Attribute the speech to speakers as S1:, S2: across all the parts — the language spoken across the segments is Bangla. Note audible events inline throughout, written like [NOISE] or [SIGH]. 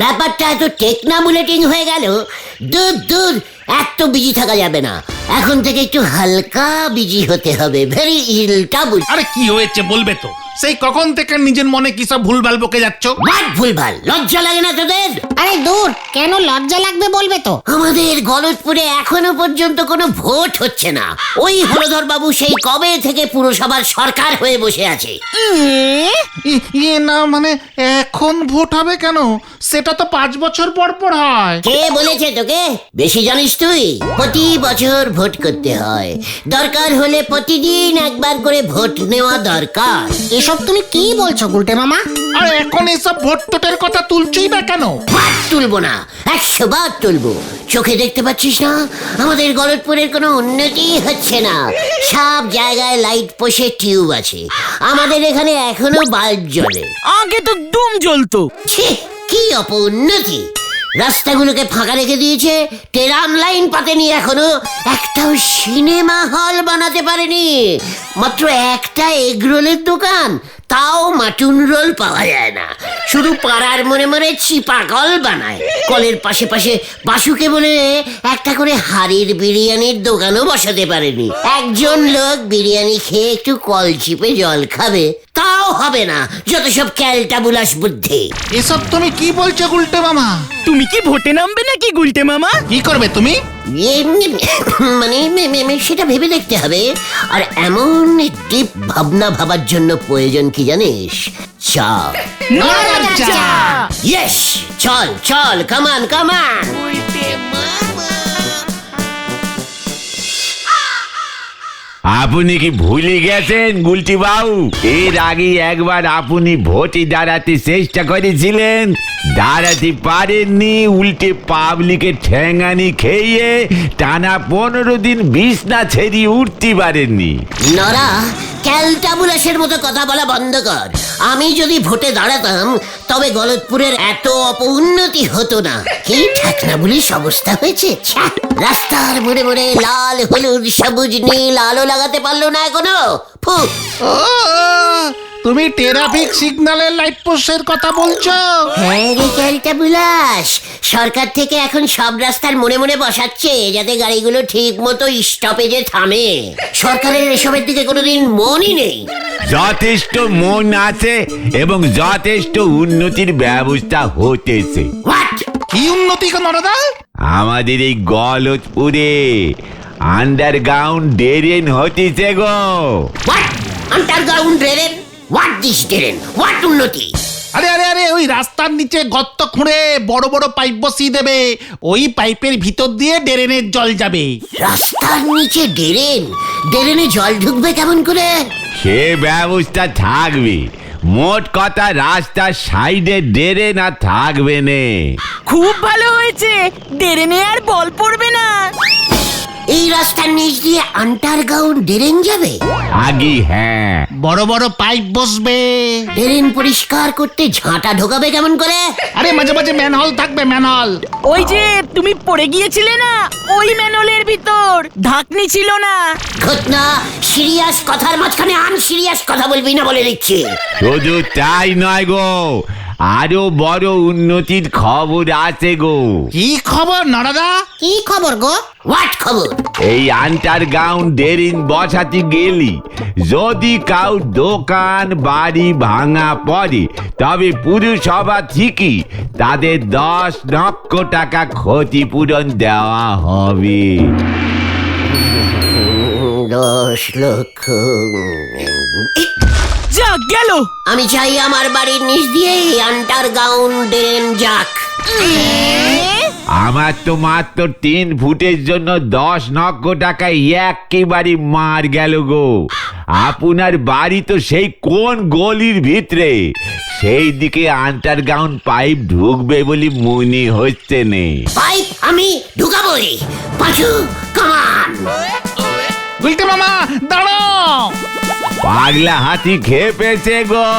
S1: ব্যাপারটা এত টেকনামুলেটিং হয়ে গেল দূর দূর এত বিজি থাকা যাবে না। এখন থেকে একটু হালকা বিজি হতে হবে। ভেরি ইলটা বুঝ
S2: আরে কি হয়েছে বলবে তো? সেই কখন থেকে নিজের মনে কি সব ভুলভাল বকে যাচ্ছ?
S1: বাট ভুলভাল? লজ্জা লাগে না তোদের?
S3: আরে দূর কেন লজ্জা লাগবে বলবে তো?
S1: আমাদের গলতপুরে এখনও পর্যন্ত কোনো ভোট হচ্ছে না। ওই হলধর বাবু সেই কবে থেকে পুরসভার সরকার হয়ে বসে আছে।
S2: ইয়ে না মানে এখন ভোট হবে কেন? সেটা তো পাঁচ বছর পর পর হয়।
S1: কে বলেছে তোকে? বেশি জানিস তুই? প্রতি বছর ভোট করতে হয়। দরকার হলে প্রতিদিন একবার করে ভোট নেওয়া দরকার।
S3: এসব তুমি কি বলছো গুলটে মামা?
S2: আর এখন এসব ভোট টোটের কথা তুলছই বা কেন?
S1: বার তুলবো না একশো বার তুলবো। চোখে দেখতে পাচ্ছিস না? আমাদের গলতপুরের কোনো উন্নতি হচ্ছে না। সব জায়গায় লাইট পোষে টিউব আছে। আমাদের এখানে এখনও বাল্ব জ্বলে।
S4: আগে তো ডুম জ্বলতো।
S1: ছি কি অপউন্নতি রাস্তাগুলোকে ফাঁকা রেখে দিয়েছে। টেরাম লাইন পাতেনি এখনও। একটাও সিনেমা হল বানাতে পারেনি। মাত্র একটা এগরোলের দোকান। তাও মাটুন রোল পাওয়া যায় না। শুধু পাড়ার মনে মনে চিপা কল বানায়। কলের পাশে পাশে বাসুকে বলে, একটা করে হাড়ির বিরিয়ানির দোকানও বসাতে পারেনি। একজন লোক বিরিয়ানি খেয়ে একটু কল চিপে জল খাবে। তাও হবে না যত সব ক্যালটা বুলাস বুদ্ধি।
S2: এসব তুমি কি বলছো উল্টে মামা?
S4: তুমি কি ভোটে নামবে নাকি গুলটে মামা?
S2: কি করবে তুমি?
S1: এমনি মানে মে- মে- মে- সেটা ভেবে দেখতে হবে। আর এমন ডিপ ভাবনা ভাবার জন্য প্রয়োজন কি জানিস? চা ইয়েস চল চল কামান কামান
S5: আপনি কি ভুলে গেছেন গুলটি এর আগে একবার আপনি ভোটে দাঁড়াতে চেষ্টা করেছিলেন। দাঁড়াতে পারেননি, উল্টে পাবলিকের ঠ্যাঙানি খেয়ে টানা পনেরো দিন বিছনা ছেড়িয়ে উঠতে পারেননি।
S1: নরা, ক্যালটাবুলাসের মতো কথা বলা বন্ধ কর। আমি যদি ভোটে দাঁড়াতাম, তবে গলতপুরের এত অপউন্নতি হতো না। কি ঠাকনা বলিস অবস্থা হয়েছে রাস্তার মোড়ে মোড়ে লাল, হলুদ, সবুজ, নীল, আলো লাগাতে পারল না এখনও। ফু।
S2: তুমি ট্রাফিক সিগন্যালের লাইট পোস্টের কথা বলছো?
S1: হ্যাঁ রে ক্যালটাবুলাস সরকার থেকে এখন সব রাস্তার মনে মনে বসাচ্ছে যাতে গাড়িগুলো ঠিক মতো স্টপেজে থামে। সরকারের এসবের দিকে কোনোদিন মনই নেই।
S5: যথেষ্ট মন আছে এবং যথেষ্ট উন্নতির ব্যবস্থা হতেছে।
S2: কি উন্নতি নরদা?
S5: আমাদের এই গলতপুরে আন্ডারগ্রাউন্ড ড্রেন হতেছে গো।
S1: What underground drain? What this drain? What উন্নতি?
S2: আরে আরে আরে ওই রাস্তার নিচে গর্ত খুঁড়ে বড় বড় পাইপ বসিয়ে দেবে। ওই পাইপের ভিতর দিয়ে ড্রেনের জল যাবে।
S1: রাস্তার নিচে ড্রেন? ড্রেনে জল ঢুকবে কেমন করে?
S5: সে ব্যবস্থা থাকবে। মোট কথা রাস্তার সাইডে ডেরে না থাকবে নে।
S4: খুব ভালো হয়েছে। ডেরেনে আর বল পড়বে না।
S1: এই রাস্তার নিচ দিয়ে আন্ডারগ্রাউন্ড ড্রেন যাবে?
S5: আগে হ্যাঁ।
S2: বড় বড় পাইপ বসবে।
S1: ড্রেন পরিষ্কার করতে ঝাঁটা ঢোকাবে কেমন করে?
S2: আরে মাঝে মাঝে ম্যানহল থাকবে ম্যানহল।
S4: ওই যে তুমি পড়ে গিয়েছিলে না? ওই ম্যানলের ভিতর। ঢাকনি ছিল না।
S1: ঘটনা সিরিয়াস কথার মাঝখানে আন সিরিয়াস কথা বলবি না বলে দিচ্ছি।
S5: শুধু তাই নয় গো। আরও বড় উন্নতির খবর আছে গো।
S2: কি খবর নরদা?
S3: কি খবর গো?
S1: হোয়াট খবর?
S5: এই আন্ডারগ্রাউন্ড ডেরিন বসাতে গেলি। যদি কাউ দোকান বাড়ি ভাঙা পড়ে তবে পুরসভা ঠিকই তাদের দশ লক্ষ টাকা ক্ষতিপূরণ দেওয়া হবে।
S1: দশ লক্ষ।
S4: যা গেল।
S1: আমি চাই আমার বাড়ির নিচ দিয়ে আন্ডারগ্রাউন্ড ড্রেন যাক।
S5: আমার তো মাত্র তিন ফুটের জন্য দশ লক্ষ টাকা একেবারে মার গেল গো। আপনার বাড়ি তো সেই কোন গলির ভিতরে? সেই দিকে আন্ডারগ্রাউন্ড পাইপ ঢুকবে বলে মনে হচ্ছে নে।
S1: পাইপ আমি ঢুকাবই। পাঁচু কামান
S2: গুলটে মামা দাঁড়াও।
S5: পাগলা হাতি খেপেছে গো।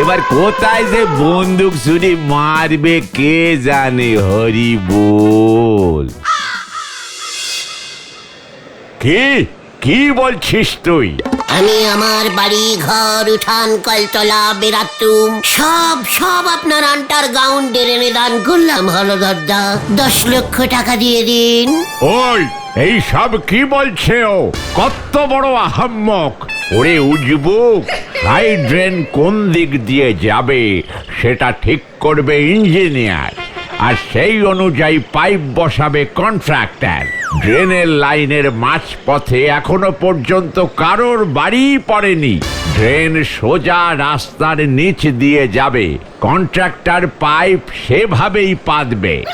S5: এবার কোথায় যে বন্দুক ছুরি মারবে কে জানে হরি বল। কি? কি বলছিস তুই?
S1: আমি আমার বাড়ি ঘর উঠান কলতলা বেরাতুম সব সব আপনার আন্টার গাউন ডেরেনে দান করলাম হলদরদা। দশ লক্ষ টাকা দিয়ে দিন।
S5: ওই এই সব কি বলছে ও? কত বড় আহাম্মক। ওরে উজবুক হাইড্রেন কোন দিক দিয়ে যাবে, সেটা ঠিক করবে ইঞ্জিনিয়ার। আর সেই অনুযায়ী পাইপ বসাবে কন্ট্রাক্টর। ড্রেনের লাইনের মাঝপথে এখনও পর্যন্ত কারোর বাড়ি পড়েনি। ড্রেন সোজা রাস্তার নিচ দিয়ে যাবে। কন্ট্রাক্টর পাইপ সেভাবেই পাতবে।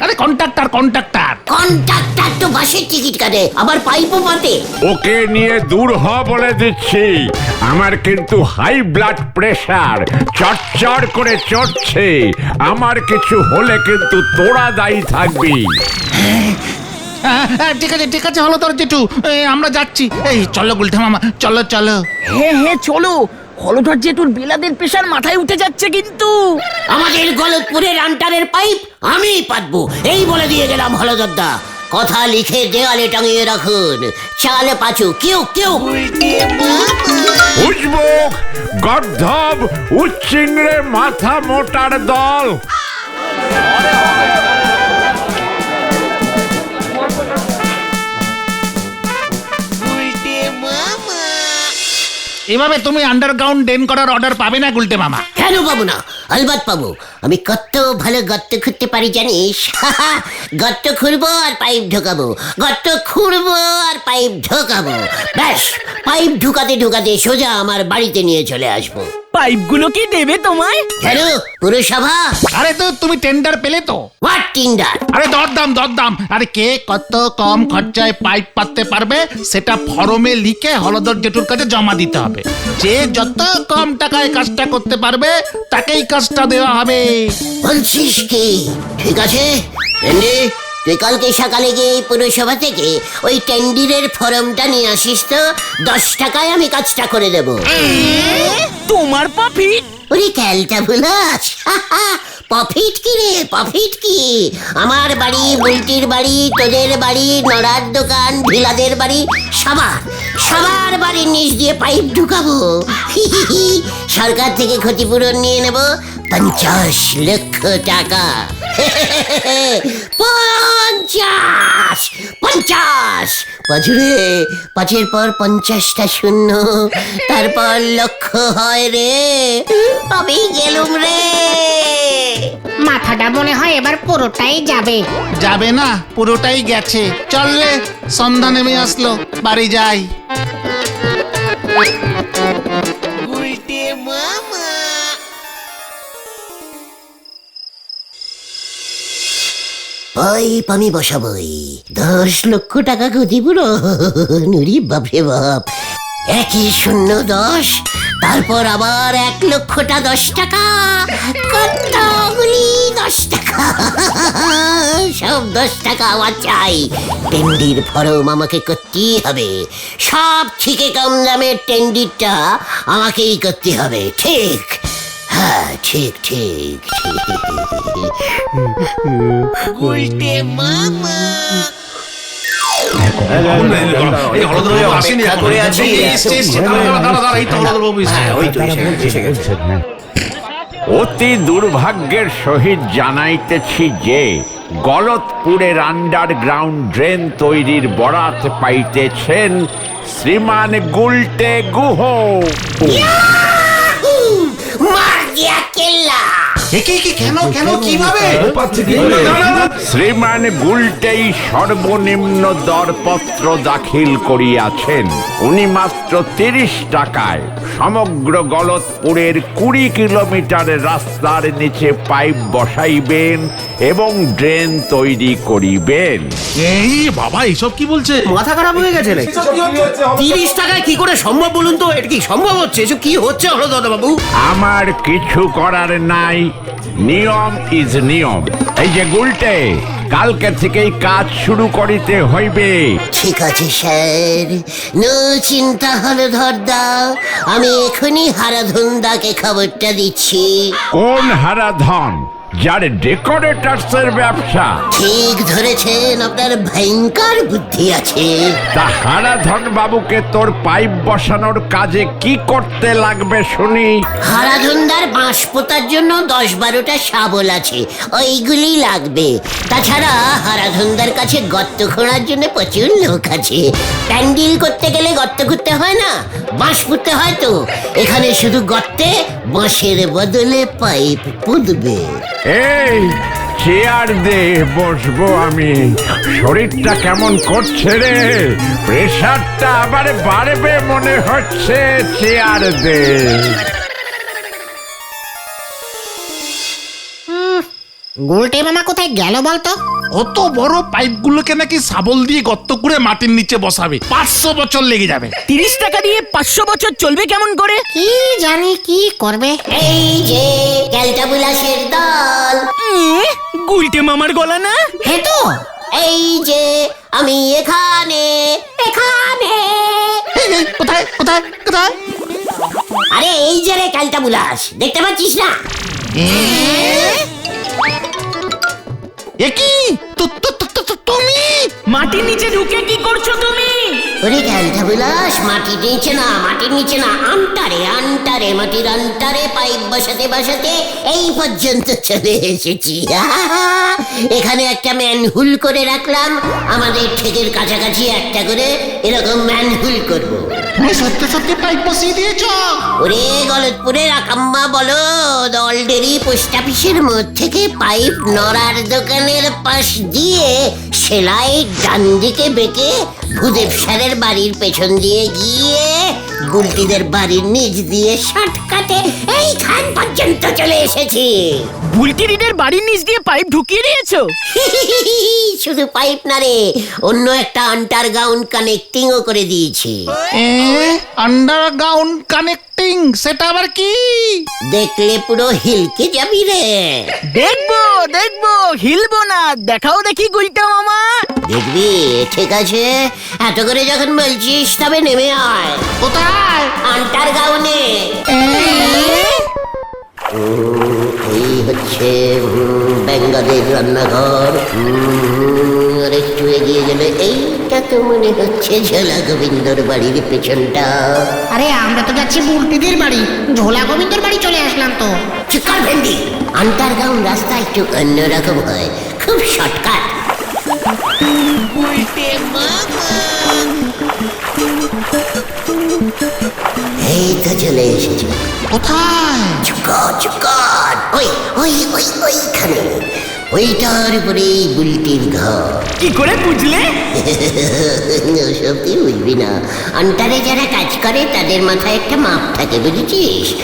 S2: আরে কন্ট্রাক্টর কন্ট্রাক্টর।
S1: কন্ট্রাক্টর তো বাসের টিকিট কাটে আবার পাইপও পাতে।
S5: ওকে নিয়ে দূর হ বলে দিচ্ছি। আমার কিন্তু হাই ব্লাড প্রেশার চটচড় করে চড়ছে। আমার কিছু হলে কিন্তু তোরা দায়ী থাকবি।
S2: হ্যাঁ, ঠিক আছে ঠিক আছে হলো তোর জেঠু। আমরা যাচ্ছি। এই চলো গুলঠা মামা চলো চলো।
S4: হ্যাঁ হ্যাঁ চলো। হলধর জেঠুর বেলাদের পেশার মাথায় উঠে যাচ্ছে কিন্তু।
S1: আমাদের গলতপুরের আন্টারের পাইপ আমি পাতবো। এই বলে দিয়ে গেলাম হলদরদা কথা লিখে দেওয়ালে টাঙিয়ে রাখুন। চাল পাচু কেউ কেউ।
S5: উজবুক গর্ধব উচ্চিংড়ে মাথা মোটার দল।
S2: এভাবে তুমি আন্ডারগ্রাউন্ড ডেন করার অর্ডার পাবে না গুলটে মামা।
S1: কেন পাবো না? আলবাত পাবো। আমি কত ভালো গর্ত খুঁড়তে পারি জানিস? গর্ত খুঁড়বো আর পাইপ ঢোকাবো। গর্ত খুঁড়বো আর পাইপ ঢোকাবো। ব্যাস পাইপ ঢুকাতে ঢুকাতে সোজা আমার বাড়িতে নিয়ে চলে আসব।
S4: পাইপগুলো কি দেবে তোমায়?
S1: কেন? পুরসভা?
S2: আরে তো তুমি টেন্ডার পেলে তো।
S1: হোয়াট টিন্ডার
S2: আরে দরদাম দরদাম। আরে কে কত কম খরচায় পাইপ পাততে পারবে সেটা ফরমে লিখে হলদর জেঠুর কাছে জমা দিতে হবে। যে যত কম টাকায় কাজটা করতে পারবে তাকেই কাজটা দেওয়া হবে।
S1: বলছিস কি? ঠিক আছে? টেন্ডি তুই কালকে সকালে গিয়ে এই পুরসভা থেকে ওই টেন্ডিরের ফর্মটা নিয়ে আসিস তো দশ টাকায় আমি কাজটা করে দেবো।
S4: তোমার পাপি?
S1: ওরে খেলটা বুলাস [LAUGHS] প্রফিট কি রে? প্রফিট কি? আমার বাড়ি, বুলটির বাড়ি, তোদের বাড়ি, নড়ার দোকান, ভিলাদের বাড়ি, সবার সবার বাড়ির নিচ দিয়ে পাইপ ঢুকাবো। সরকার থেকে ক্ষতিপূরণ নিয়ে নেব পঞ্চাশ লক্ষ টাকা। পঞ্চাশ পঞ্চাশ। পাঁচুরে পাঁচের পর পঞ্চাশটা শূন্য তারপর লক্ষ্য হয় রে। আমি গেলুম রে?
S3: মাথাটা মনে হয় এবার পুরোটাই যাবে।
S2: যাবে না পুরোটাই গেছে। চললে সন্ধ্যা নেমে আসলো বাড়ি যাই।
S1: পাইপ আমি বসাবই। দশ লক্ষ টাকা ক্ষতিপূরণ নুরি বাপরে বাপ। একই শূন্য দশ, তারপর আবার এক লক্ষটা দশ টাকা। কতগুলি দশ টাকা? সব দশ টাকা আমার চাই। টেন্ডির ফরম আমাকে করতেই হবে। সব থেকে কম দামের টেন্ডিরটা আমাকেই করতে হবে। ঠিক। হ্যাঁ ঠিক ঠিক। ঠিক
S5: অতি দুর্ভাগ্যের সহিত জানাইতেছি যে গলতপুরের আন্ডারগ্রাউন্ড ড্রেন তৈরির বরাত পাইতেছেন শ্রীমান গুলটে গুহ।
S1: গিয়া কেল্লা।
S2: একে কি কেন কেন কীভাবে?
S5: শ্রীমান গুলটেই সর্বনিম্ন দরপত্র দাখিল করিয়াছেন। উনি মাত্র তিরিশ টাকায়। সমগ্র গলতপুরের কুড়ি কিলোমিটার রাস্তার নিচে পাইপ বসাইবেন এবং ড্রেন তৈরি করিবেন।
S6: এই বাবা এইসব কি বলছে?
S7: মাথা খারাপ হয়ে গেছে নাকি তিরিশ টাকায় কি করে সম্ভব বলুন তো? এটা কি সম্ভব হচ্ছে? এসব কি হচ্ছে হলদাদা বাবু
S5: আমার কিছু করার নাই। নিয়ম ইজ নিয়ম। এই যে গুলটে কালকে থেকেই কাজ শুরু করিতে হইবে।
S1: ঠিক আছে স্যার। নো চিন্তা হলো ধরদা আমি এখনই হারাধন দাকে খবরটা দিচ্ছি।
S5: কোন হারাধন? যার ডেকোরেটার্সের ব্যবসা।
S1: ঠিক ধরেছেন আপনার ভয়ঙ্কর বুদ্ধি আছে।
S5: তা হারাধন বাবুকে তোর পাইপ বসানোর কাজে কি করতে লাগবে শুনি।
S1: হারাধন্দার বাঁশ পোতার জন্য দশ বারোটা শাবল আছে ওইগুলি লাগবে। তাছাড়া হারাধন্দার কাছে গর্ত খোঁড়ার জন্য প্রচুর লোক আছে। প্যান্ডিল করতে গেলে গর্ত করতে হয় না বাঁশ পুঁততে হয় তো। এখানে শুধু গর্তে বাঁশের বদলে পাইপ পুঁতবে।
S5: এই চেয়ার দে বসবো আমি। শরীরটা কেমন করছে রে? প্রেশারটা আবার বাড়বে মনে হচ্ছে চেয়ার দে
S3: গুলটে মামা কোথায় গেল বলতো?
S2: অত বড় পাইপগুলোকে নাকি শাবল দিয়ে গর্ত করে মাটির নিচে বসাবে। পাঁচশো বছর লেগে যাবে।
S4: তিরিশ টাকা দিয়ে পাঁচশো বছর চলবে কেমন করে?
S3: কি জানি কি করবে?
S1: এই যে ক্যালটাবুলাসের দল।
S4: গুলটে মামার গলা না?
S1: হে তো। এই যে আমি এখানে এখানে।
S2: কোথায় কোথায় কোথায়?
S1: আরে এই যে রে ক্যালটাবুলাস দেখতে পাচ্ছিস না?
S2: এ কি? তু- তু- তু- তু- তু- তুমি?
S4: মাটির নিচে ঢুকে কি করছ তুমি?
S1: ওরে ক্যালটাবুলাস মাটির নিচে না মাটির নিচে না আন্টারে আন্টারে মাটির আন্টারে পাইপ বসাতে বসাতে এই পর্যন্ত চলে এসেছি। [LAUGHS] এখানে একটা ম্যানহুল করে রাখলাম আমাদের ঠেকের কাছাকাছি একটা করে এরকম ম্যানহুল করব।
S2: তুমি সত্যি সত্যি পাইপ বসিয়ে দিয়েছ।
S1: ওরে গলতপুরের আকাম্মা, বলো দলডেরি পোস্ট অফিসের মধ্যে থেকে পাইপ নড়ার দোকানের পাশ দিয়ে সেলাই ডান দিকে বেঁকে ভূদেব স্যারের বাড়ির পেছন দিয়ে গিয়ে গুলটিদের বাড়ির নিচ দিয়ে শর্টকাটে এইখান পর্যন্ত চলে এসেছি।
S4: বুলটিরিদের বাড়ির নিচ দিয়ে পাইপ ঢুকিয়ে দিয়েছ?
S1: শুধু পাইপ না রে অন্য একটা আন্ডারগ্রাউন্ড কানেক্টিংও করে দিয়েছি।
S2: আন্ডারগ্রাউন্ড কানেক্টিং সেটা আবার কি?
S1: দেখলে পুরো হিলকে যাবি রে।
S4: দেখব দেখব হিলবো না দেখাও দেখি গুলটা মামা।
S1: দেখবি ঠিক আছে এত করে যখন বলছিস তবে নেমে আয়।
S2: কোথায়?
S1: এই হচ্ছে বেঙ্গলের রান্নাঘর। আর একটু এগিয়ে গেলে এইটা তো মনে হচ্ছে ঝোলা গোবিন্দর বাড়ির পেছনটা।
S3: আরে আমরা তো যাচ্ছি বুলটিদের বাড়ি। ঝোলা গোবিন্দর বাড়ি চলে আসলাম তো।
S1: চিকার ভেন্ডি। আন্টার রাস্তা একটু অন্যরকম হয়। খুব শর্টকাট। এই তো চলে এসেছি।
S2: কোথায়?
S1: চুকার চুকার ওই ওই ওই ওইখানে। ওইটার উপরে বুলটির ঘর।
S4: কি করে বুঝলে? [LAUGHS]
S1: বুঝবি না। আন্টারে যারা কাজ করে তাদের মাথায় একটা মাপ থাকে বুঝেছিস?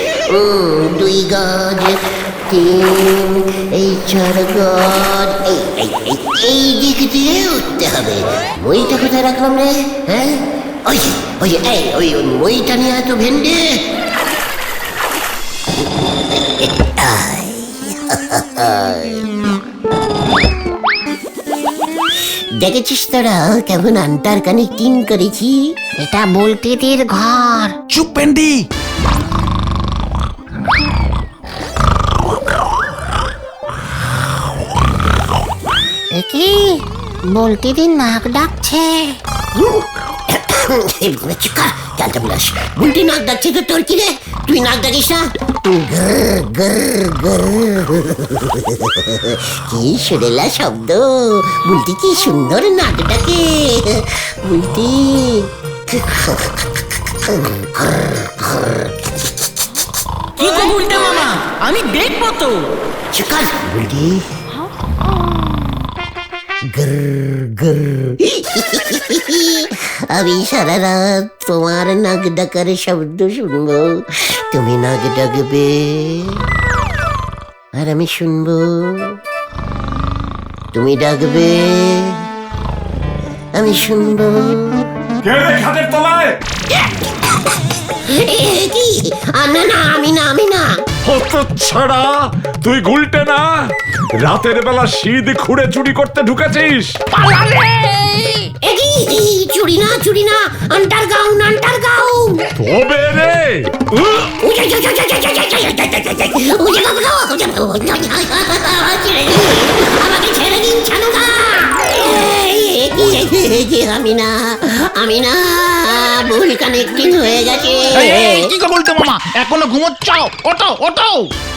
S1: দুই গজ তিন এই চার গজ। এই এই এই এই দিক দিয়ে উঠতে হবে। মইটা কোথায় রাখলাম রে? হ্যাঁ? ওই ওই এই ওই মইটা নিয়ে এত ভেন্ডে? দেখেছিস তোরা কেমন আন্টার কানেক্টিং করেছি?
S3: এটা বুলটিদের ঘর।
S2: চুপ পেন্ডি
S3: এ কি? বুলটিদের নাক ডাকছে।
S1: চিকা চালতে বলাস। বুলটি নাক ডাকছে তো তোর কি রে? তুই নাক ডাকিস না গ্রর। কি সুরেলা শব্দ বুলটি কি সুন্দর নাক ডাকে। বুলটি
S4: কি গো মামা? আমি দেখব তো।
S1: চিকার বুলটি। আমি সারা রাত তোমার নাক ডাকার শব্দ শুনব তুমি নাক ডাকবে আর আমি শুনব তুমি ডাকবে আমি শুনব কি না না আমি না আমি না।
S8: ছাড়া তুই গুলটে না রাতের বেলা শীত খুঁড়ে চুরি করতে ঢুকেছিস
S1: চুরি না চুরি না আন্টার গাউন আন্টার গাউন
S8: তবে রে
S1: আমাকে ছেড়ে দিন ছানুদা আমি না আমি না ভুল কানেক্টিং হয়ে গেছে।
S2: কি গো বলতে মামা? এখনও ঘুমোচ্ছ ওটো ওটো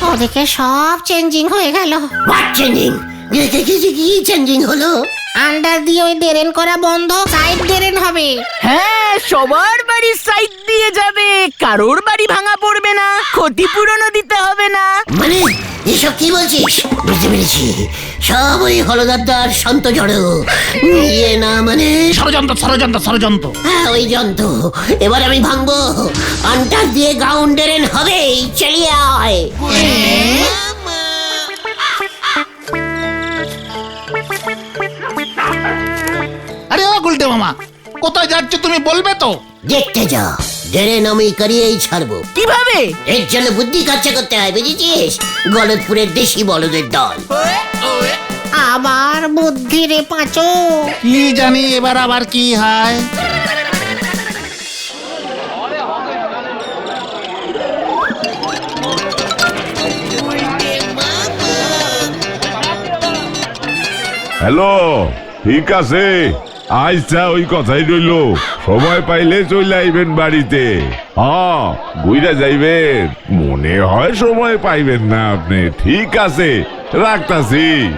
S3: ওদিকে সব চেঞ্জিং হয়ে গেল।
S1: হোয়াট চেঞ্জিং কি চেঞ্জিং হলো?
S3: আন্ডার দিয়ে ওই ডেরেন করা বন্ধ সাইড ডেরেন হবে।
S4: হ্যাঁ সবার বাড়ির সাইড দিয়ে যাবে। কারোর বাড়ি ভাঙা পড়বে না ক্ষতিপূরণও দিতে হবে না।
S1: মানে এসব কি বলছিস? বুঝতে পেরেছি। সব ওই হলদারদার সন্ত জড়ো। ইয়ে না মানে?
S2: ষড়যন্ত্র ষড়যন্ত্র ষড়যন্ত্র।
S1: হ্যাঁ ওই যন্ত্র। এবার আমি ভাঙবো। আন্টার দিয়ে গাউন্ডেরেন হবেই চালিয়ে আয়।
S2: কোথায় যাচ্ছ তুমি বলবে তো?
S1: দেখতে যা ডেরেন আমি করিয়েই ছাড়বো।
S4: কীভাবে?
S1: এর জন্য বুদ্ধি খরচা করতে হয় বুঝেছিস? গলতপুরের দেশি বলদের দল।
S3: আবার বুদ্ধি রে পাঁচো।
S2: কি জানি এবার আবার কি হয়?
S8: হ্যালো ঠিক আছে। আচ্ছা ওই কথাই রইল। সময় পাইলে চলে আইবেন বাড়িতে। হ্যাঁ ঘুরে যাইবেন। মনে হয় সময় পাইবেন না আপনি। ঠিক আছে রাখতাছি।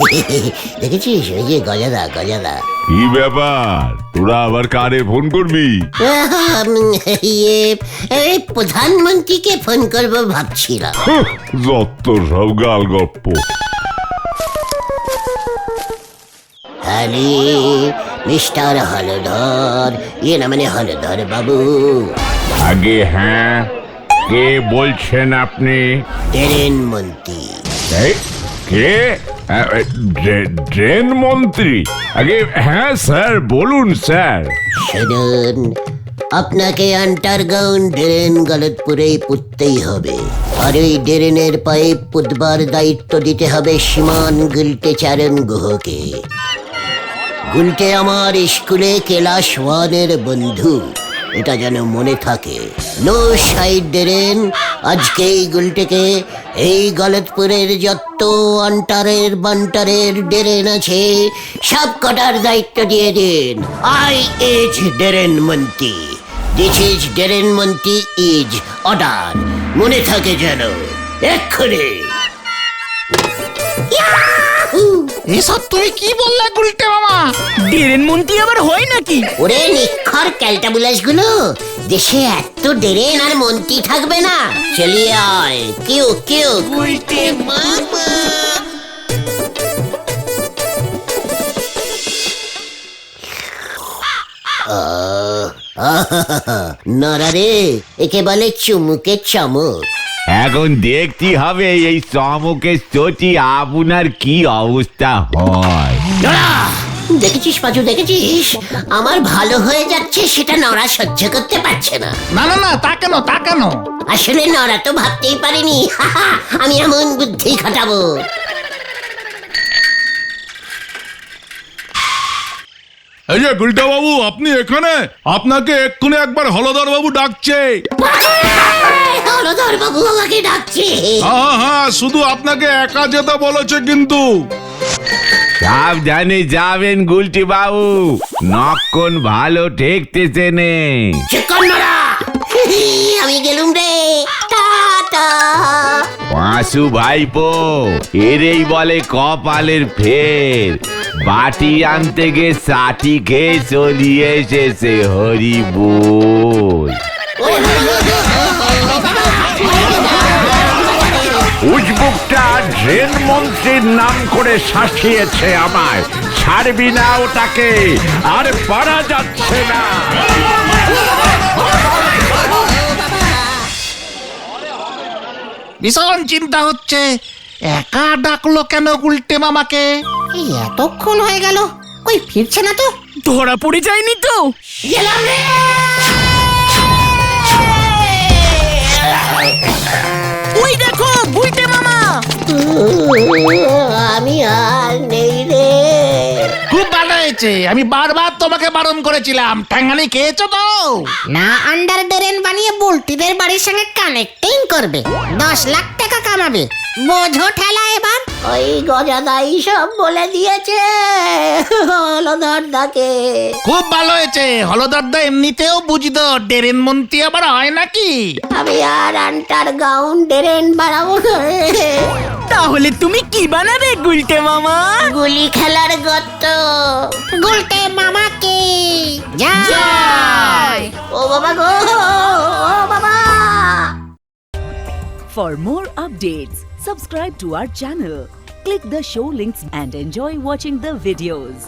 S8: [LAUGHS]
S1: দেখেছিস? ওই যে গজাদা গজাদা।
S8: কি ব্যাপার? তোরা আবার কারে ফোন করবি?
S1: ইয়ে এই প্রধানমন্ত্রীকে ফোন করব ভাবছিলাম।
S8: হুঁ, যত সব গাল গপ্প
S1: আরে মিস্টার হলধর ইয়ে না মানে হলধর বাবু।
S5: আগে হ্যাঁ কে বলছেন আপনি?
S1: ট্রেন মন্ত্রী।
S5: কে? ড্রেন মন্ত্রী। আগে হ্যাঁ স্যার বলুন স্যার।
S1: শুনুন আপনাকে আন্টারগ্রাউন্ড ড্রেন গলতপুরেই পুঁততেই হবে। আর ওই ড্রেনের পাইপ পুতবার দায়িত্ব দিতে হবে সীমান গুলটে চারণ গুহকে। গুলটে আমার স্কুলে কেলাস ওয়ানের বন্ধু। এটা যেন মনে থাকে। নো সাইড দেরেন আজকে এই গুলটেকে এই গলতপুরের যত আন্টারের বান্টারের ডেরেন আছে সব কটার দায়িত্ব দিয়ে দিন। আই এজ ডেরেন মন্ত্রী। দিস ইজ ডেরেন মন্ত্রী ইজ অর্ডার মনে থাকে যেন। এক্ষুনি।
S2: এসব তুমি কি বললে গুলটে মামা?
S4: ডেরেন মন্ত্রী আবার হয় নাকি?
S1: ওরে নিক্ষর ক্যালটাবুলাসগুলো দেশে এত ডেরেন আর মন্ত্রী থাকবে না। চলিয়ে আয় কেউ কেউ। নরারে একে বলে চুমুকে চমক।
S5: এখন দেখতে হবে এই চমকের চটি আপনার কি অবস্থা হয়?
S1: দেখেছিস পাচু দেখেছিস? আমার ভালো হয়ে যাচ্ছে সেটা নড়া সহ্য করতে পারছে না।
S2: না না না তা কেন তা কেন?
S1: আসলে নড়া তো ভাবতেই পারিনি। আমি এমন বুদ্ধি খাটাবো।
S6: এই যে গুলটা বাবু আপনি এখানে? আপনাকে এক্ষুনি একবার হলদর বাবু! ডাকছে
S1: ডাকছে।
S6: হ্যাঁ হ্যাঁ শুধু আপনাকে একা যেতে বলেছে কিন্তু।
S5: সাবধানে যাবেন গুলটি বাবু। নক্ষণ ভালো ঠেকতেছে নে।
S1: চিকন নড়া আমি গেলুম রে। টাটা
S5: পাঁচু ভাইপো এরেই বলে কপালের ফের। বাটি আনতে গে সাটি খেয়ে চলিয়ে এসেছে হরি বল উজবুকটা ড্রেন মন্ত্রীর নাম করে শাসিয়েছে আমায়। ছাড়বি না ওটাকে আর পারা যাচ্ছে না।
S2: ভীষণ চিন্তা হচ্ছে একা ডাকলো কেন গুলটে মামাকে?
S3: এই এতক্ষণ হয়ে গেল কই ফিরছে না তো?
S4: ধরা পড়ে যায়নি তো।
S1: গেলাম রে!
S4: ওই দেখো বুইতে মামা।
S1: আমি আর নেই
S2: হয়েছে আমি বারবার তোমাকে বারণ করেছিলাম। ঠ্যাঙ্গানি খেয়েছো তো?
S3: না আন্ডার ড্রেন বানিয়ে বুলটিদের বাড়ির সঙ্গে কানেক্টিং করবে। দশ লাখ টাকা কামাবে। বোঝো ঠেলা এবার।
S1: ওই গজাদাই সব বলে দিয়েছে হলধর দাকে
S2: খুব ভালো হয়েছে। হলদরদা এমনিতেও বুঝতো ডেরেন মন্ত্রী আবার হয় নাকি?
S1: আমি আর আন্টার গাউন ডেরেন বাড়াবো।
S4: তাহলে তুমি কি বানাবে গুলটে মামা
S1: গুলি খেলার গত
S3: গুলটে মামাকে জয়
S1: ও বাবা গো ও বাবা
S9: For more updates, subscribe to our channel, click the show links and enjoy watching the videos.